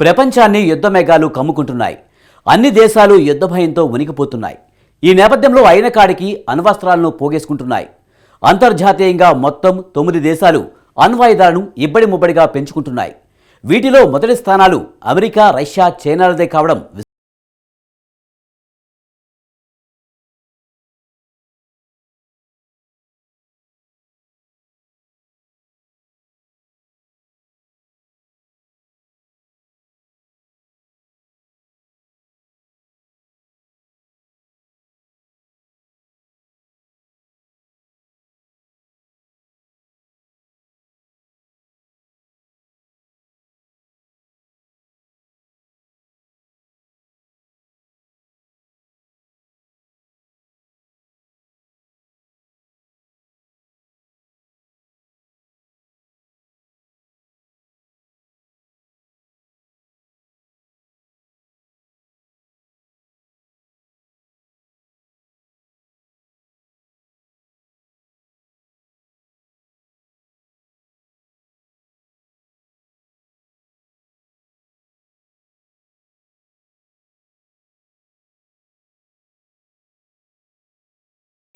ప్రపంచాన్ని యుద్ధ మేఘాలు కమ్ముకుంటున్నాయి. అన్ని దేశాలు యుద్ధ భయంతో ఉనికిపోతున్నాయి ఈ నేపథ్యంలో అయిన కాడికి అణ్వస్త్రాలను పోగేసుకుంటున్నాయి. అంతర్జాతీయంగా మొత్తం తొమ్మిది దేశాలు అణ్వాయుధాలను ఇబ్బడి ముబ్బడిగా పెంచుకుంటున్నాయి. వీటిలో మొదటి స్థానాలు అమెరికా రష్యా చైనాలదే కావడం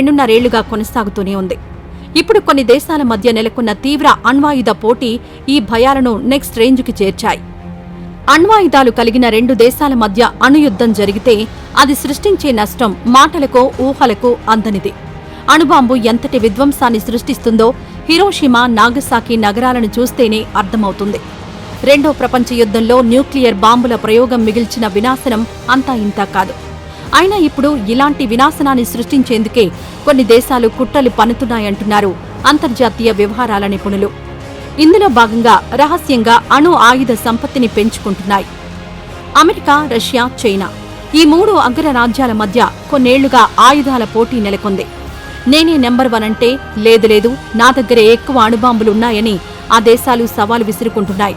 రెండున్నరేళ్ళుగా కొనసాగుతూనే ఉంది. ఇప్పుడు కొన్ని దేశాల మధ్య నెలకొన్న తీవ్ర అణ్వాయుధ పోటీ ఈ భయాలను నెక్స్ట్ రేంజ్కి చేర్చాయి. అణ్వాయుధాలు కలిగిన రెండు దేశాల మధ్య అణుయుద్ధం జరిగితే అది సృష్టించే నష్టం మాటలకో ఊహలకు అందనిది. అణుబాంబు ఎంతటి విధ్వంసాన్ని సృష్టిస్తుందో హిరోషిమా నాగసాకి నగరాలను చూస్తేనే అర్థమవుతుంది. రెండో ప్రపంచ యుద్ధంలో న్యూక్లియర్ బాంబుల ప్రయోగం మిగిల్చిన వినాశనం అంతా ఇంతా కాదు. అయినా ఇప్పుడు ఇలాంటి వినాశనాన్ని సృష్టించేందుకే కొన్ని దేశాలు కుట్రలు పన్నుతున్నాయంటున్నారు. అంతర్జాతీయ వ్యవహారాల నిపుణులు. ఇందులో భాగంగా రహస్యంగా అణు ఆయుధ సంపత్తిని పెంచుకుంటున్నాయి. అమెరికా రష్యా చైనా ఈ మూడు అగ్రరాజ్యాల మధ్య కొన్నేళ్ళుగా ఆయుధాల పోటీ నెలకొంది. నేనే నెంబర్ వన్ అంటే లేదు లేదు నా దగ్గరే ఎక్కువ అణుబాంబులున్నాయని ఆ దేశాలు సవాలు విసురుకుంటున్నాయి.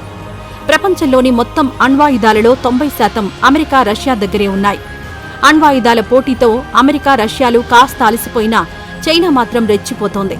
ప్రపంచంలోని మొత్తం అణ్వాయుధాలలో తొంభై శాతం అమెరికా రష్యా దగ్గరే ఉన్నాయి. అణ్వాయుధాల పోటీతో అమెరికా రష్యాలు కాస్త అలసిపోయినా చైనా మాత్రం రెచ్చిపోతోంది.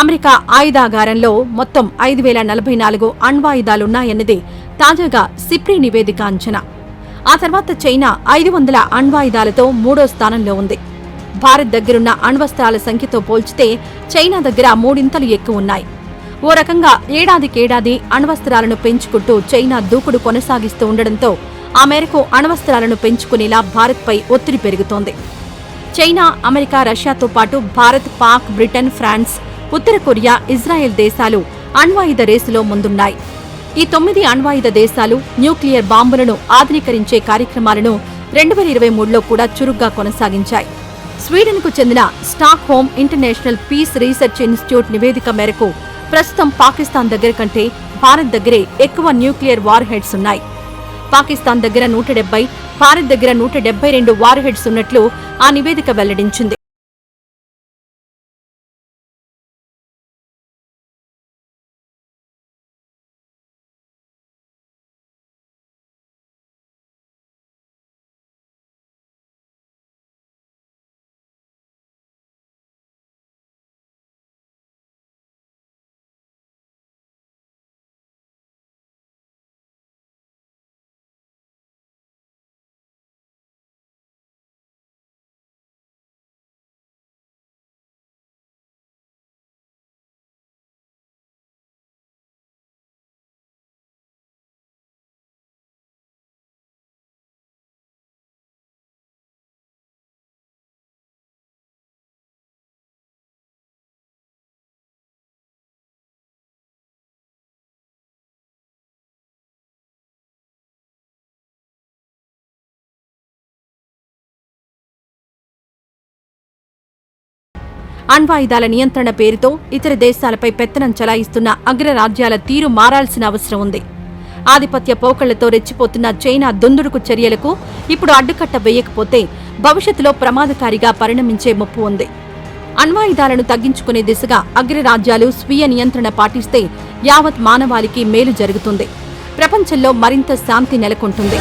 అమెరికా ఆయుధాగారంలో మొత్తం ఐదు వేల నలభై నాలుగు అణ్వాయుధాలున్నాయన్నది తాజాగా సిప్రీ నివేదిక అంచనా. ఆ తర్వాత చైనా ఐదు వందల అణ్వాయుధాలతో మూడో స్థానంలో ఉంది. భారత్ దగ్గరున్న అణ్వస్త్రాల సంఖ్యతో పోల్చితే చైనా దగ్గర మూడింతలు ఎక్కువ ఉన్నాయి. ఓ రకంగా ఏడాదికేడాది అణ్వస్త్రాలను పెంచుకుంటూ చైనా దూకుడు కొనసాగిస్తూ ఉండడంతో ఆ మేరకు అణ్వస్త్రాలను పెంచుకునేలా భారత్పై ఒత్తిడి పెరుగుతోంది. చైనా అమెరికా రష్యాతో పాటు భారత్ పాక్ బ్రిటన్ ఫ్రాన్స్ ఉత్తర కొరియా ఇజ్రాయెల్ దేశాలు అణ్వాయుధ రేసులో ముందున్నాయి. ఈ తొమ్మిది అణ్వాయుధ దేశాలు న్యూక్లియర్ బాంబులను ఆధునీకరించే కార్యక్రమాలను రెండు వేల ఇరవై మూడులో కూడా చురుగ్గా కొనసాగించాయి. స్వీడన్కు చెందిన Stockholm international peace research institute నివేదిక మేరకు ప్రస్తుతం పాకిస్తాన్ దగ్గర కంటే భారత్ దగ్గరే ఎక్కువ న్యూక్లియర్ వార్ హెడ్స్ ఉన్నాయి. పాకిస్తాన్ దగ్గర నూట డెబ్బై భారత్ దగ్గర నూట డెబ్బై రెండు వార్ హెడ్స్ ఉన్నట్లు ఆ నివేదిక వెల్లడించింది. అణ్వాయుధాల నియంత్రణ పేరుతో ఇతర దేశాలపై పెత్తనం చలాయిస్తున్న అగ్రరాజ్యాల తీరు మారాల్సిన అవసరం ఉంది. ఆధిపత్య పోకళ్ళతో రెచ్చిపోతున్న చైనా దుందుడుకు చర్యలకు ఇప్పుడు అడ్డుకట్ట వేయకపోతే భవిష్యత్తులో ప్రమాదకారిగా పరిణమించే ముప్పు ఉంది. అణ్వాయుధాలను తగ్గించుకునే దిశగా అగ్రరాజ్యాలు స్వీయ నియంత్రణ పాటిస్తే యావత్ మానవాళికి మేలు జరుగుతుంది. ప్రపంచంలో మరింత శాంతి నెలకొంటుంది.